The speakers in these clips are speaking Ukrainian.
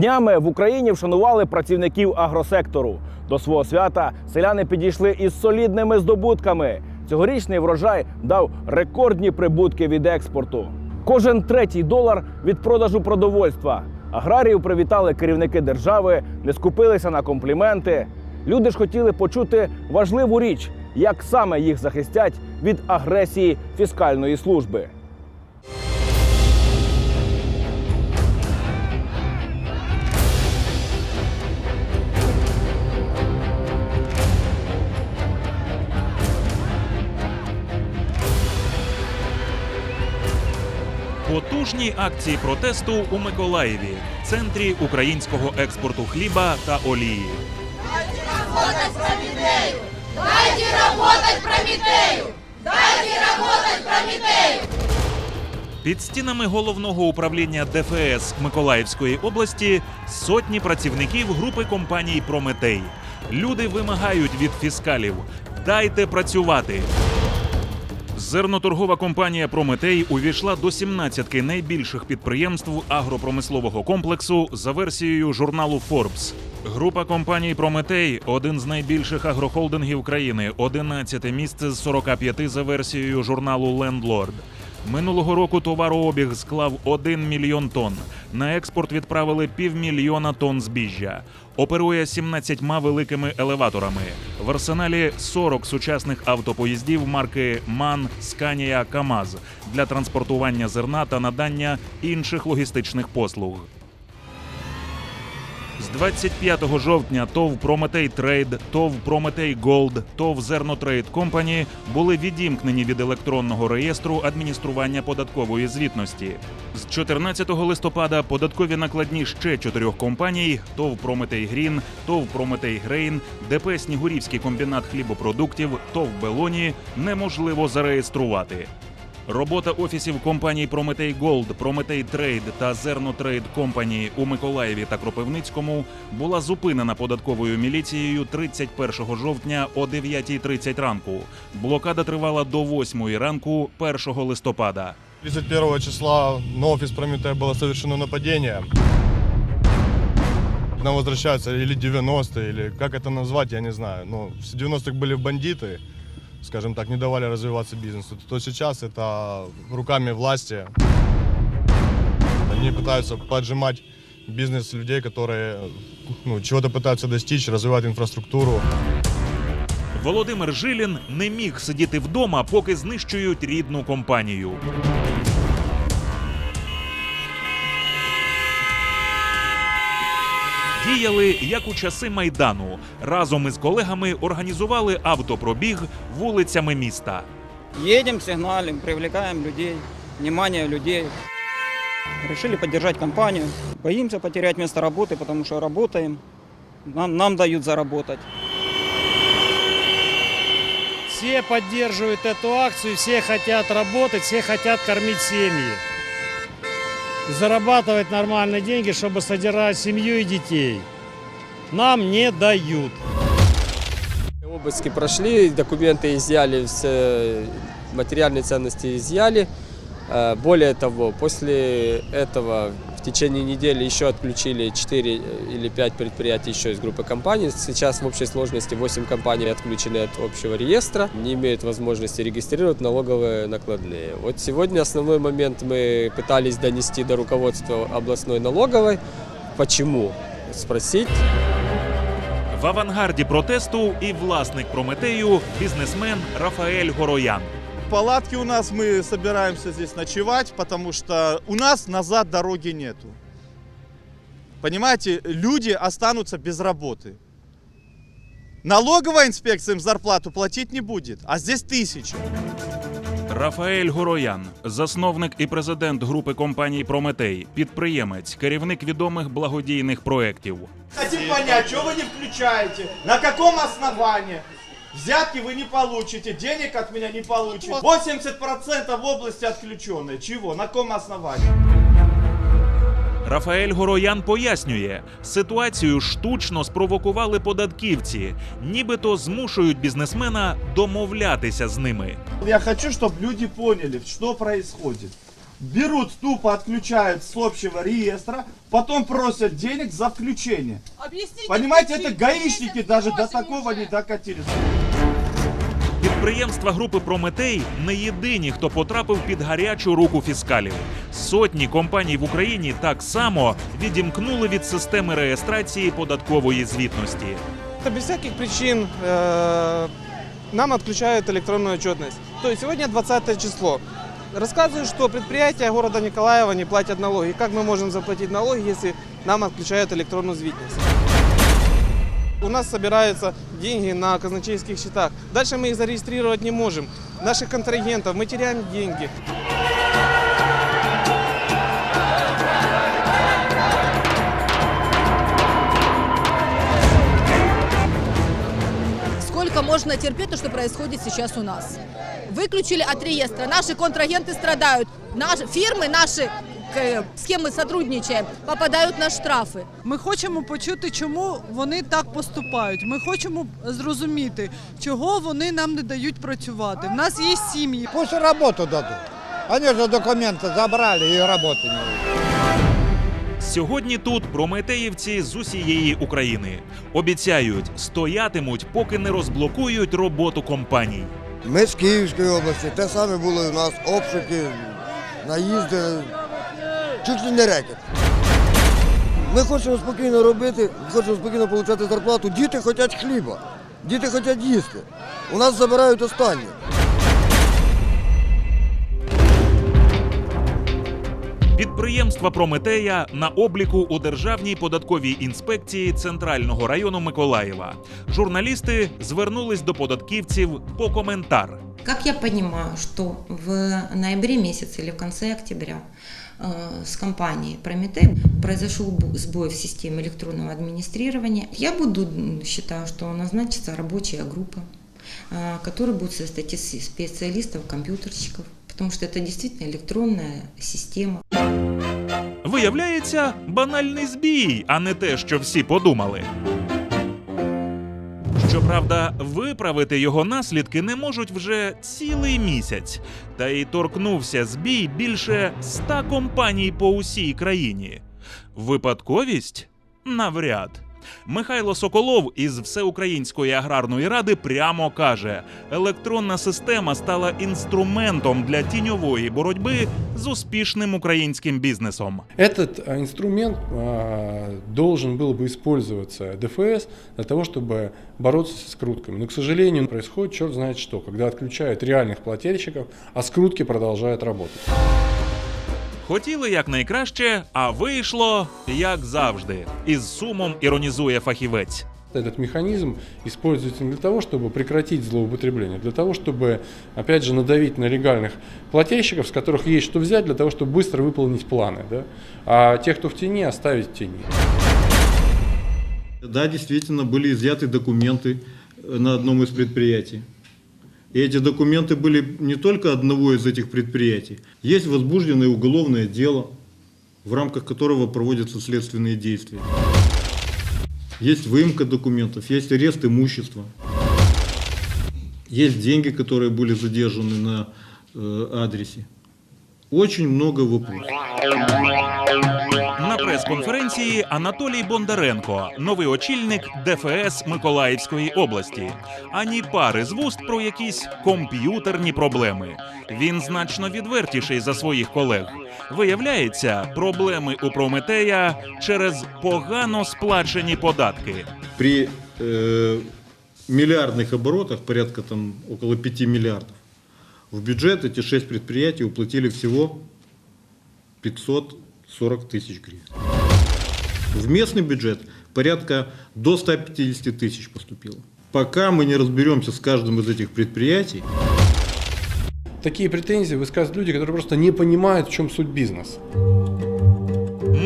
Днями в Україні вшанували працівників агросектору. До свого свята селяни підійшли із солідними здобутками. Цьогорічний врожай дав рекордні прибутки від експорту. Кожен третій долар від продажу продовольства. Аграріїв привітали керівники держави, не скупилися на компліменти. Люди ж хотіли почути важливу річ, як саме їх захистять від агресії фіскальної служби. Потужні акції протесту у Миколаєві, центрі українського експорту хліба та олії. работать Прометею! Дайте работать Прометею! Дайте работать Прометею! Під стінами головного управління ДФС Миколаївської області сотні працівників групи компаній Прометей. Люди вимагають від фіскалів: дайте працювати. Зерноторгова компанія Прометей увійшла до 17 найбільших підприємств агропромислового комплексу за версією журналу Forbes. Група компаній Прометей один з найбільших агрохолдингів країни, 11 місце з 45 за версією журналу Лендлорд. Минулого року товарообіг склав 1 мільйон тонн. На експорт відправили півмільйона тонн збіжжя. Оперує 17 великими елеваторами. В арсеналі 40 сучасних автопоїздів марки МАН, Сканія, КАМАЗ для транспортування зерна та надання інших логістичних послуг. З 25 жовтня ТОВ Прометей Трейд, ТОВ Прометей Голд, ТОВ Зернотрейд Компані були відімкнені від електронного реєстру адміністрування податкової звітності. З 14 листопада податкові накладні ще чотирьох компаній: ТОВ Прометей Грін, ТОВ Прометей Грейн, ДП Снігурівський комбінат хлібопродуктів, ТОВ Белоні неможливо зареєструвати. Робота офісів компаній Прометей Голд, Прометей Трейд та Зерно Трейд Компані у Миколаєві та Кропивницькому була зупинена податковою міліцією 31 жовтня о 9.30 ранку. Блокада тривала до 8 ранку 1 листопада. 31 числа на офис Прометея было совершено нападение. К нам возвращаются или 90-е, или как это назвать, я не знаю. Но в 90-х были бандиты, скажем так, не давали развиваться бизнесу. То сейчас это руками власти. Они пытаются поджимать бизнес людей, которые ну, чего-то пытаются достичь, развивать инфраструктуру. Володимир Жилін не міг сидіти вдома, поки знищують рідну компанію. Діяли як у часи майдану. Разом із колегами організували автопробіг вулицями міста. Едем, сигналим, привлекаем людей, внимание людей. Решили поддержать компанию. Боимся потерять место работы, потому что работаем. Нам, нам дают заработать. Все поддерживают эту акцию, все хотят работать, все хотят кормить семьи Зарабатывать нормальные деньги, чтобы содержать семью и детей. Нам не дают. Обыски прошли, документы изъяли, все материальные ценности изъяли. Э, Более того, после этого в течение недели еще отключили 4 или 5 предприятий еще из группы компаний. Сейчас в общей сложности 8 компаний отключены от общего реестра, не имеют возможности регистрировать налоговые накладные. Вот сегодня основной момент мы пытались донести до руководства областной налоговой. Почему? Спросить. В авангарді протесту і власник Прометею бізнесмен Рафаель Гороян. палатки у нас, мы собираемся здесь ночевать, потому что у нас назад дороги нету. Понимаете, люди останутся без работы. Налоговая инспекция им зарплату платить не будет, а здесь тысячи. Рафаель Гороян, засновник і президент групи компаній Прометей, підприємець, керівник відомих благодійних проєктів. Хотим понять, что вы не включаете, на каком основании. Взятки вы не получите, денег от меня не получите. 80% в области отключенные. Чего? На каком основании? Рафаель Гороян пояснює, ситуацію штучно спровокували податківці, нібито змушують бізнесмена домовлятися з ними. Я хочу, чтобы люди поняли, что происходит. берут, тупо отключают с общего реестра, потом просят денег за включение. Понимаете, это гаишники даже до такого не докатились. Підприємства групи Прометей не єдині, хто потрапив під гарячу руку фіскалів. Сотні компаній в Україні так само відімкнули від системи реєстрації податкової звітності. Это без всяких причин э, нам отключают электронную отчетность. То есть сегодня 20 число. Рассказывают, что предприятия города Николаева не платят налоги. Как мы можем заплатить налоги, если нам отключают электронную звітність? У нас собираются деньги на казначейских счетах. Дальше мы их зарегистрировать не можем. Наших контрагентов, мы теряем деньги. Сколько можно терпеть то, что происходит сейчас у нас? Выключили от реестра. Наши контрагенты страдают. Наши фирмы, наши, к- с кем мы сотрудничаем, попадают на штрафы. Ми хочемо почути, чому вони так поступають. Ми хочемо зрозуміти, чого вони нам не дають працювати. В нас є сім'ї. Пусть работу дадут. Они же документы забрали и работы не Сьогодні тут прометеївці з усієї України обіцяють, стоятимуть, поки не розблокують роботу компаній. Ми з Київської області, те саме було у нас обшуки, наїзди, чуть ли не рекет. Ми хочемо спокійно робити, хочемо спокійно отримати зарплату. Діти хочуть хліба, діти хочуть їсти. У нас забирають останнє. Підприємства Прометея на обліку у Державній податковій інспекції Центрального району Миколаєва. Журналісти звернулись до податківців по коментар. Как я понимаю, что в ноябре месяце или в конце октября э, с компанией Прометей произошел бу- сбой в системе электронного администрирования, я буду м, считаю, что назначится рабочая группа, э, которая будет состоять из специалистов, компьютерщиков, потому что это действительно электронная система. Виявляється, банальний збій, а не те, що всі подумали. Щоправда, виправити його наслідки не можуть вже цілий місяць. Та й торкнувся збій більше ста компаній по усій країні. Випадковість? Навряд. Михайло Соколов із Всеукраїнської аграрної ради прямо каже: електронна система стала інструментом для тіньової боротьби з успішним українським бізнесом. Этот а, инструмент а, должен был бы использоваться ДФС для того, чтобы бороться со скрутками. Но, к сожалению, происходит черт знает что, когда отключают реальных плательщиков, а скрутки продолжают работать. Хотіли якнайкраще, а вийшло як завжди. Із сумом іронізує фахівець. Этот механизм используется не для того, чтобы прекратить злоупотребление, а для того, чтобы, опять же, надавить на легальных плательщиков, с которых есть что взять, для того, чтобы быстро выполнить планы. Да? А тех, кто в тени, оставить в тени. Да, действительно, были изъяты документы э, на одном из предприятий. И эти документы были не только одного из этих предприятий. Есть возбужденное уголовное дело, в рамках которого проводятся следственные действия. Есть выемка документов, есть арест имущества. Есть деньги, которые были задержаны на э, адресе. Очень много вопросов. На прес-конференції Анатолій Бондаренко, новий очільник ДФС Миколаївської області. Ані пари з вуст про якісь комп'ютерні проблеми. Він значно відвертіший за своїх колег. Виявляється, проблеми у Прометея через погано сплачені податки. При э, миллиардных оборотах, порядка там около 5 миллиардов, в бюджет эти 6 предприятий уплатили всего 540 тысяч гривен. В местный бюджет порядка до 150 тысяч поступило. Пока мы не разберемся с каждым из этих предприятий, Такие претензии высказывают люди, которые просто не понимают, в чем суть бизнеса.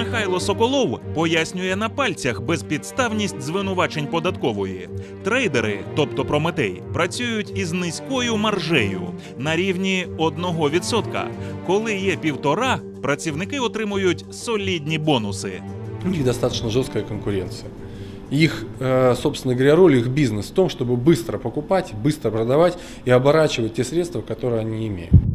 Михайло Соколов пояснює на пальцях безпідставність звинувачень податкової. Трейдери, тобто Прометей, працюють із низькою маржею на рівні 1%. Коли є півтора, працівники отримують солідні бонуси. У них достаточно жесткая конкуренция. Их, э, собственно говоря, роль, их бизнес в том, чтобы быстро покупать, быстро продавать и оборачивать те средства, которые они имеют.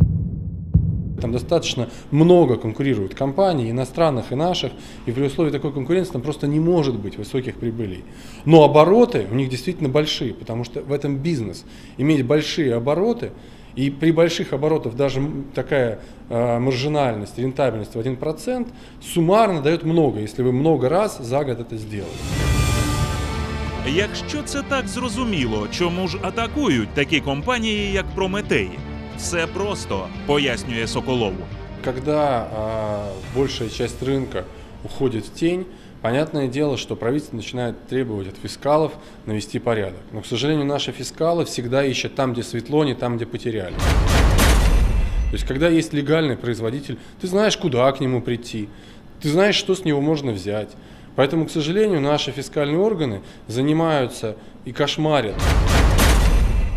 там достаточно много конкурируют компаний, иностранных и наших, и при условии такой конкуренции там просто не может быть высоких прибылей. Но обороты у них действительно большие, потому что в этом бизнес. Иметь большие обороты, и при больших оборотах даже м, такая э, маржинальность, рентабельность в 1% суммарно дает много, если вы много раз за год это сделали. Якщо це так зрозуміло, чому ж атакують такі компанії, як Прометей? Все просто, пояснює Соколову. Когда а, большая часть рынка уходит в тень, понятное дело, что правительство начинает требовать от фискалов навести порядок. Но, к сожалению, наши фискалы всегда ищут там, где светло, не там, где потеряли. То есть, когда есть легальный производитель, ты знаешь, куда к нему прийти, ты знаешь, что с него можно взять. Поэтому, к сожалению, наши фискальные органы занимаются и кошмарят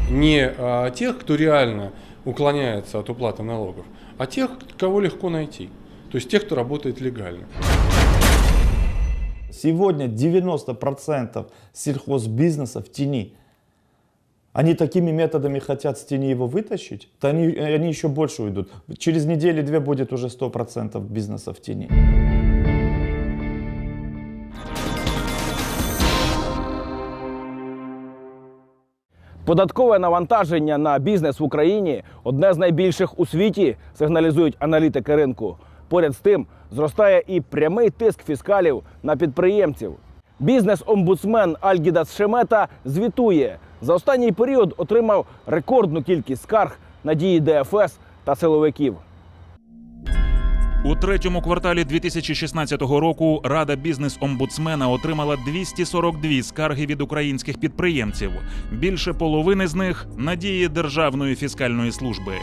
не а, тех, кто реально уклоняется от уплаты налогов, а тех, кого легко найти. То есть тех, кто работает легально. Сегодня 90% сельхозбизнеса в тени. Они такими методами хотят с тени его вытащить, то они, они еще больше уйдут. Через неделю-две будет уже 100% бизнеса в тени. Податкове навантаження на бізнес в Україні одне з найбільших у світі, сигналізують аналітики ринку. Поряд з тим зростає і прямий тиск фіскалів на підприємців. Бізнес-омбудсмен Альгідас Шемета звітує, за останній період отримав рекордну кількість скарг на дії ДФС та силовиків. У третьому кварталі 2016 року Рада бізнес-омбудсмена отримала 242 скарги від українських підприємців. Більше половини з них надії Державної фіскальної служби.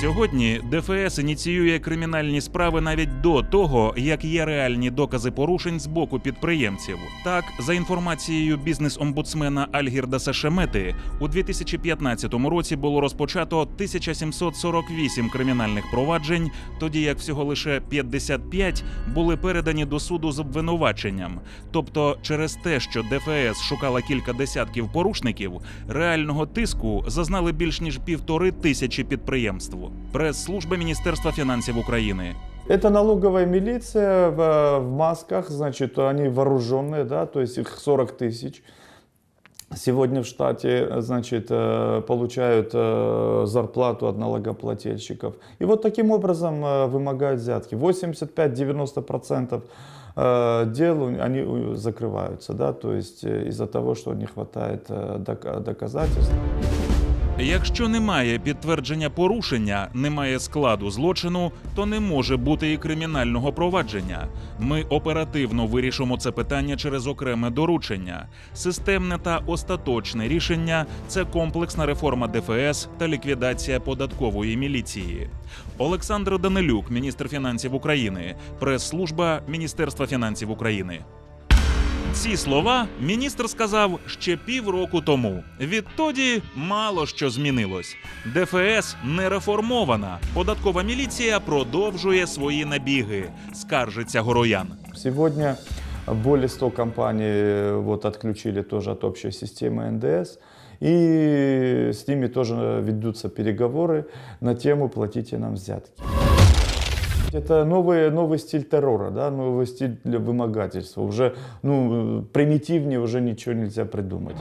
Сьогодні ДФС ініціює кримінальні справи навіть до того, як є реальні докази порушень з боку підприємців. Так, за інформацією бізнес-омбудсмена Альгірдаса Шемети, у 2015 році було розпочато 1748 кримінальних проваджень, тоді як всього лише 55 були передані до суду з обвинуваченням. Тобто, через те, що ДФС шукала кілька десятків порушників, реального тиску зазнали більш ніж півтори тисячі підприємств. Прес-служба Міністерства фінансів України. Это налоговая милиция в, в масках, значит, они вооруженные, да, то есть их 40 тысяч. Сегодня в штате, значит, э, получают э, зарплату от налогоплательщиков. И вот таким образом э, вымогают взятки. 85-90% э, дел у- они э, закрываются, да, то есть э, из-за того, что не хватает э, док- доказательств. Якщо немає підтвердження порушення, немає складу злочину, то не може бути і кримінального провадження. Ми оперативно вирішимо це питання через окреме доручення. Системне та остаточне рішення це комплексна реформа ДФС та ліквідація податкової міліції. Олександр Данилюк, міністр фінансів України, прес-служба Міністерства фінансів України. Ці слова міністр сказав ще півроку тому. Відтоді мало що змінилось. ДФС не реформована. Податкова міліція продовжує свої набіги. Скаржиться Гороян. Сегодня более 100 компаний э, вот, отключили тоже от общей системы НДС. И с ними тоже ведутся переговоры на тему «платите нам взятки». Это новый, новый стиль террора, да, новый стиль для вымогательства. Уже ну, примитивнее уже ничего нельзя придумать.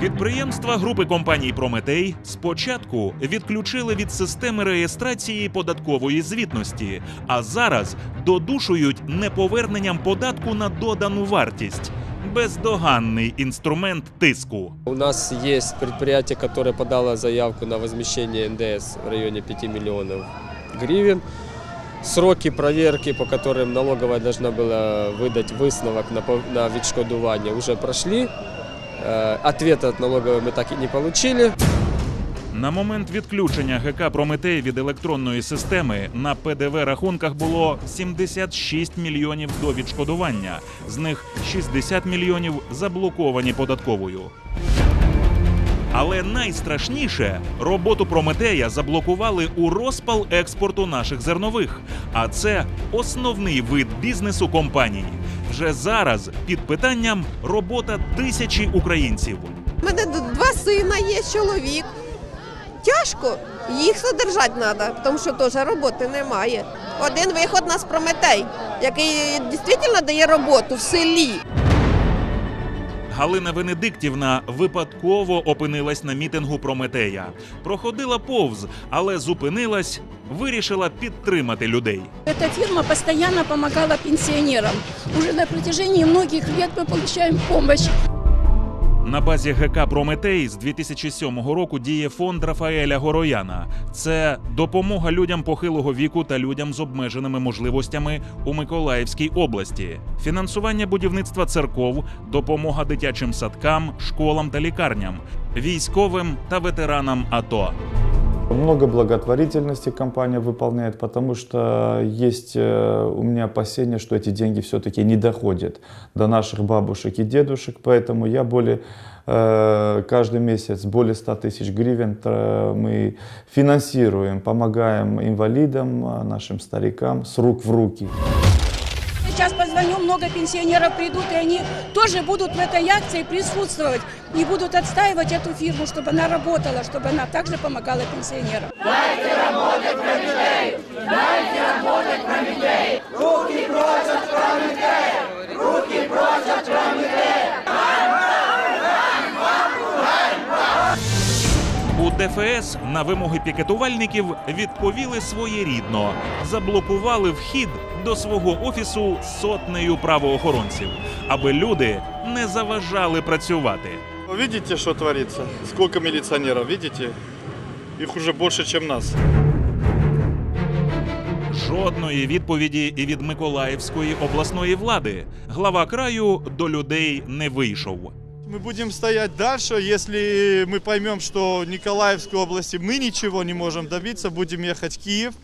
Підприємства групи компаній Прометей спочатку відключили від системи реєстрації податкової звітності, а зараз додушують неповерненням податку на додану вартість. Бездоганний інструмент тиску. У нас есть предприятие, которое подало заявку на возмещение НДС в районе 5 миллионов гривен. Сроки проверки, по которым налоговая должна была выдать высновок на, пов- на відшкодування, уже прошли. Э, Ответа от налоговой мы так и не получили. На момент відключення ГК Прометей від електронної системи на ПДВ рахунках було 76 мільйонів до відшкодування. З них 60 мільйонів заблоковані податковою. Але найстрашніше роботу Прометея заблокували у розпал експорту наших зернових. А це основний вид бізнесу компанії. Вже зараз під питанням робота тисячі українців. У мене два сина є, чоловік. тяжко, їх содержати треба, тому що теж роботи немає. Один виход нас Прометей, який дійсно дає роботу в селі. Галина Венедиктівна випадково опинилась на мітингу Прометея. Проходила повз, але зупинилась, вирішила підтримати людей. Ця фірма постоянно допомагала пенсіонерам. Уже на протяжении многих лет ми получаем помощь. На базі ГК Прометей з 2007 року діє фонд Рафаеля Горояна. Це допомога людям похилого віку та людям з обмеженими можливостями у Миколаївській області, фінансування будівництва церков, допомога дитячим садкам, школам та лікарням, військовим та ветеранам АТО. Много благотворительности компания выполняет, потому что есть э, у меня опасения, что эти деньги все-таки не доходят до наших бабушек и дедушек, поэтому я более э, каждый месяц более 100 тысяч гривен э, мы финансируем, помогаем инвалидам, э, нашим старикам с рук в руки. Сейчас позвоню, много пенсионеров придут, и они тоже будут в этой акции присутствовать и будут отстаивать эту фирму, чтобы она работала, чтобы она также помогала пенсионерам. Дайте работать Прометею! Дайте работать Прометею! Руки прочь от Прометея! Руки прочь от ДФС на вимоги пікетувальників відповіли своєрідно, заблокували вхід до свого офісу сотнею правоохоронців, аби люди не заважали працювати. Вы видите, что творится? Сколько милиционеров, видите? Их уже больше, чем нас. Жодної відповіді і від Миколаївської обласної влади глава краю до людей не вийшов. Мы будем стоять дальше, если мы поймем, что в Николаевской области мы ничего не можем добиться, будем ехать в Киев,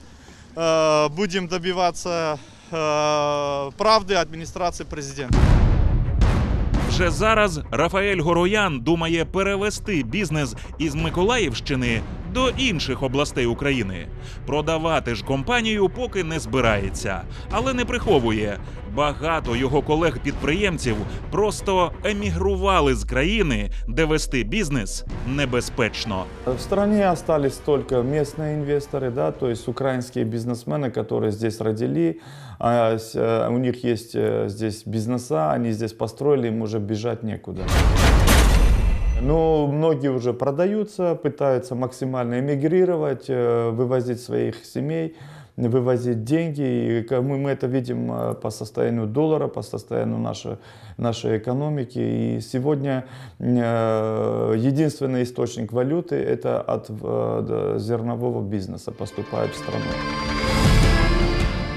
э, будем добиваться э, правды администрации президента. Вже зараз Рафаель Гороян думає перевести бізнес із Миколаївщини до інших областей України. Продавати ж компанію поки не збирається, але не приховує. Багато його колег-підприємців просто емігрували з країни, де вести бізнес небезпечно. В стране остались только местные инвесторы, да, то есть украинские бизнесмены, которые здесь родили, а с- э, у них есть э, здесь бизнеса, они здесь построили, им уже бежать некуда. Но многие уже продаются, пытаются максимально эмигрировать, э, вывозить своих семей, вывозить деньги. И как мы, мы это видим э, по состоянию доллара, по состоянию нашей, нашей экономики. И сегодня э, единственный источник валюты это от э, д- зернового бизнеса поступает в страну.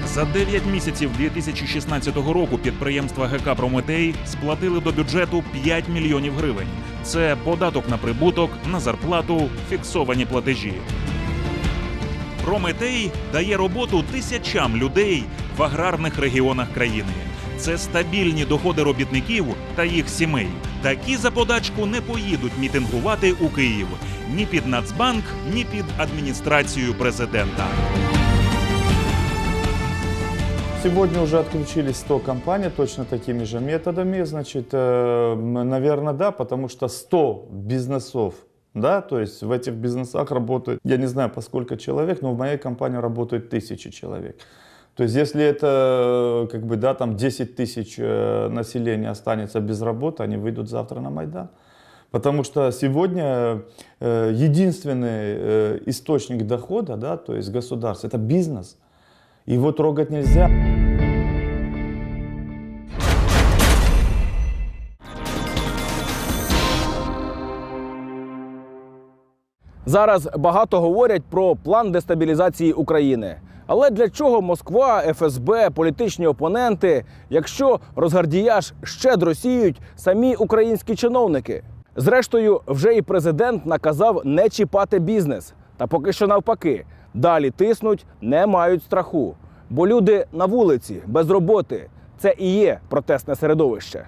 За 9 місяців 2016 року підприємства ГК Прометей сплатили до бюджету 5 мільйонів гривень. Це податок на прибуток, на зарплату, фіксовані платежі. Прометей дає роботу тисячам людей в аграрних регіонах країни. Це стабільні доходи робітників та їх сімей. Такі за подачку не поїдуть мітингувати у Київ ні під Нацбанк, ні під адміністрацію президента. Сегодня уже отключились 100 компаний точно такими же методами. Значит, наверное, да, потому что 100 бизнесов, да, то есть в этих бизнесах работает, я не знаю, по сколько человек, но в моей компании работают тысячи человек. То есть если это, как бы, да, там 10 тысяч э, населения останется без работы, они выйдут завтра на Майдан. Потому что сегодня э, единственный э, источник дохода, да, то есть государства, это бизнес. Его трогать нельзя. Зараз багато говорять про план дестабілізації України. Але для чого Москва, ФСБ, політичні опоненти, якщо розгардіяж щедро сіють самі українські чиновники? Зрештою, вже і президент наказав не чіпати бізнес. Та поки що навпаки, далі тиснуть, не мають страху. Бо люди на вулиці без роботи це і є протестне середовище.